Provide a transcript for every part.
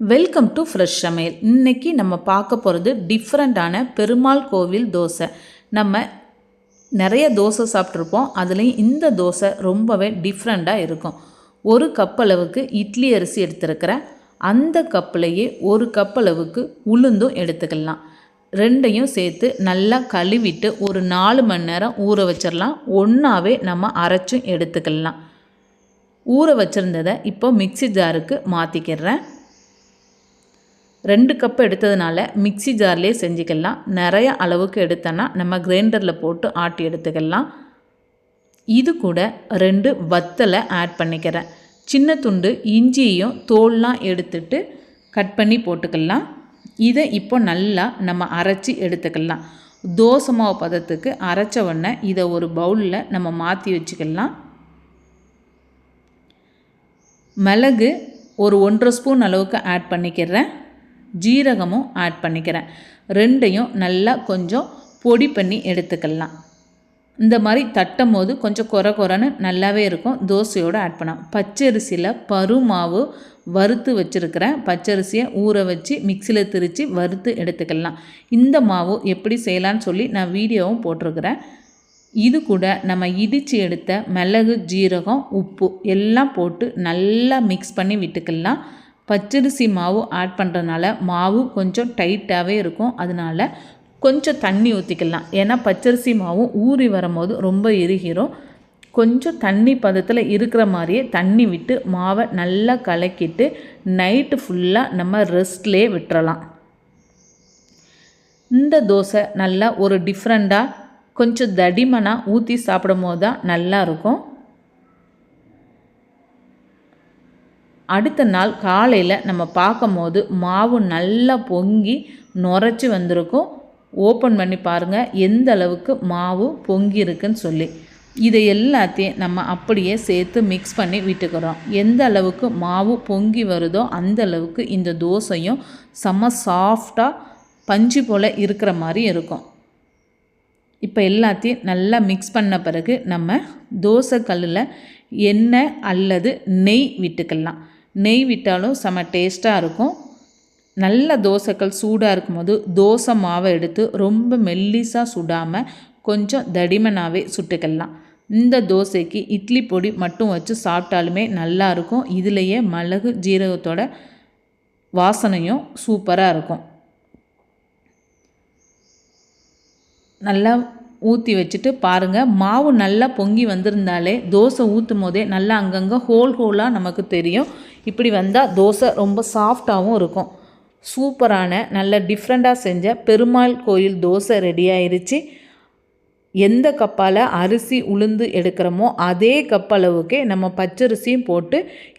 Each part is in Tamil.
வெல்கம் டு ஃப்ரெஷ் சமையல் இன்றைக்கி நம்ம பார்க்க போகிறது டிஃப்ரெண்ட்டான பெருமாள் கோவில் தோசை. நம்ம நிறைய தோசை சாப்பிட்ருப்போம் அதுலேயும் இந்த தோசை ரொம்பவே டிஃப்ரெண்ட்டாக இருக்கும். ஒரு கப் அளவுக்கு இட்லி அரிசி எடுத்துருக்கிறேன். அந்த கப்புலையே ஒரு கப் அளவுக்கு உளுந்தும் எடுத்துக்கலாம். ரெண்டையும் சேர்த்து நல்லா கழுவிட்டு ஒரு நாலு மணி நேரம் ஊற வச்சிடலாம். ஒன்றாவே நம்ம அரைச்சும் எடுத்துக்கலாம். ஊற வச்சுருந்ததை இப்போ மிக்ஸி ஜாருக்கு மாற்றிக்கிறேன் ரெண்டு கப் எடுத்ததுனால மிக்ஸி ஜார்லேயே செஞ்சுக்கலாம். நிறைய அளவுக்கு எடுத்தோன்னா நம்ம கிரைண்டரில் போட்டு ஆட்டி எடுத்துக்கலாம். இது கூட ரெண்டு வத்தலை ஆட் பண்ணிக்கிறேன். சின்ன துண்டு இஞ்சியையும் தோல்லாம் எடுத்துட்டு கட் பண்ணி போட்டுக்கலாம். இதை இப்போ நல்லா நம்ம அரைச்சி எடுத்துக்கலாம். தோசை மாவு பதத்துக்கு அரைச்ச உடனே இதை ஒரு பவுலில் நம்ம மாற்றி வச்சுக்கலாம். மிளகு ஒரு ஒன்றரை ஸ்பூன் அளவுக்கு ஆட் பண்ணிக்கிறேன். ஜீரகமும் ஆட் பண்ணிக்கிறேன். ரெண்டையும் நல்லா கொஞ்சம் பொடி பண்ணி எடுத்துக்கலாம். இந்த மாதிரி தட்டும் போது கொஞ்சம் குறை குறைன்னு நல்லாவே இருக்கும். தோசையோடு ஆட் பண்ணலாம். பச்சரிசியில் பருமாவு வறுத்து வச்சுருக்கிறேன். பச்சரிசியை ஊற வச்சு மிக்சியில் திரித்து வறுத்து எடுத்துக்கலாம். இந்த மாவு எப்படி செய்யலான்னு சொல்லி நான் வீடியோவும் போட்டிருக்கிறேன். இது கூட நம்ம இடித்து எடுத்த மிளகு ஜீரகம் உப்பு எல்லாம் போட்டு நல்லா மிக்ஸ் பண்ணி விட்டுக்கலாம். பச்சரிசி மாவு ஆட் பண்ணுறதுனால மாவு கொஞ்சம் டைட்டாகவே இருக்கும். அதனால் கொஞ்சம் தண்ணி ஊற்றிக்கலாம் ஏன்னா பச்சரிசி மாவும் ஊறி வரும்போது ரொம்ப இறுகிரும் கொஞ்சம் தண்ணி பதத்தில் இருக்கிற மாதிரியே தண்ணி விட்டு மாவை நல்லா கலக்கிட்டு நைட்டு ஃபுல்லாக நம்ம ரெஸ்ட்லேயே விட்டுறலாம். இந்த தோசை நல்லா ஒரு டிஃப்ரெண்ட்டாக கொஞ்சம் தடிமனாக ஊற்றி சாப்பிடும் போது தான் நல்லாயிருக்கும் அடுத்த நாள் காலையில் நம்ம பார்க்கும் போது மாவு நல்லா பொங்கி நுரைச்சி வந்திருக்கும். ஓப்பன் பண்ணி பாருங்கள் எந்த அளவுக்கு மாவு பொங்கி இருக்குன்னு சொல்லி. இதை எல்லாத்தையும் நம்ம அப்படியே சேர்த்து மிக்ஸ் பண்ணி விட்டுக்கிறோம். எந்த அளவுக்கு மாவு பொங்கி வருதோ அந்த அளவுக்கு இந்த தோசையும் செம்ம சாஃப்டாக பஞ்சு போல் இருக்கிற மாதிரி இருக்கும். இப்போ எல்லாத்தையும் நல்லா மிக்ஸ் பண்ண பிறகு நம்ம தோசை கல்லில் எண்ணெய் அல்லது நெய் விட்டுக்கலாம். நெய் விட்டாலும் செம டேஸ்ட்டாக இருக்கும். நல்ல தோசைக்கல் சூடாக இருக்கும்போது தோசை மாவை எடுத்து ரொம்ப மெல்லிஸாக சுடாமல் கொஞ்சம் தடிமனாகவே சுட்டுக்கலாம். இந்த தோசைக்கு இட்லி பொடி மட்டும் வச்சு சாப்பிட்டாலுமே நல்லாயிருக்கும் இதுலேயே மிளகு ஜீரகத்தோட வாசனையும் சூப்பராக இருக்கும். நல்லா ஊற்றி வச்சுட்டு பாருங்கள் மாவு நல்லா பொங்கி வந்திருந்தாலே தோசை ஊற்றும் போதே நல்லா அங்கங்கே ஹோல் ஹோலாக நமக்கு தெரியும். இப்படி வந்தால் தோசை ரொம்ப சாஃப்டாகவும் இருக்கும். சூப்பரான நல்ல டிஃப்ரெண்ட்டாக செஞ்ச பெருமாள் கோயில் தோசை ரெடி ஆயிடுச்சு எந்த கப்பால் அரிசி உளுந்து எடுக்கிறோமோ அதே கப் அளவுக்கே நம்ம பச்சரிசியும் போட்டு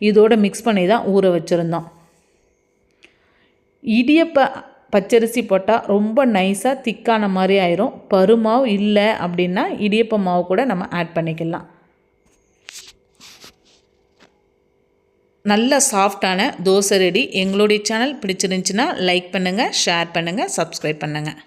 இதோட மிக்ஸ் பண்ணி தான் ஊற வச்சுருந்தோம். இடியப்ப பச்சரிசி போட்டால் ரொம்ப நைஸாக திக்கான மாதிரி ஆயிரும். பருமாவு இல்லை அப்படின்னா இடியப்ப மாவு கூட நம்ம ஆட் பண்ணிக்கலாம். நல்ல சாஃப்டான தோசை ரெடி எங்களுடைய சேனல் பிடிச்சிருந்துச்சின்னா லைக் பண்ணுங்கள் ஷேர் பண்ணுங்கள் சப்ஸ்கிரைப் பண்ணுங்கள்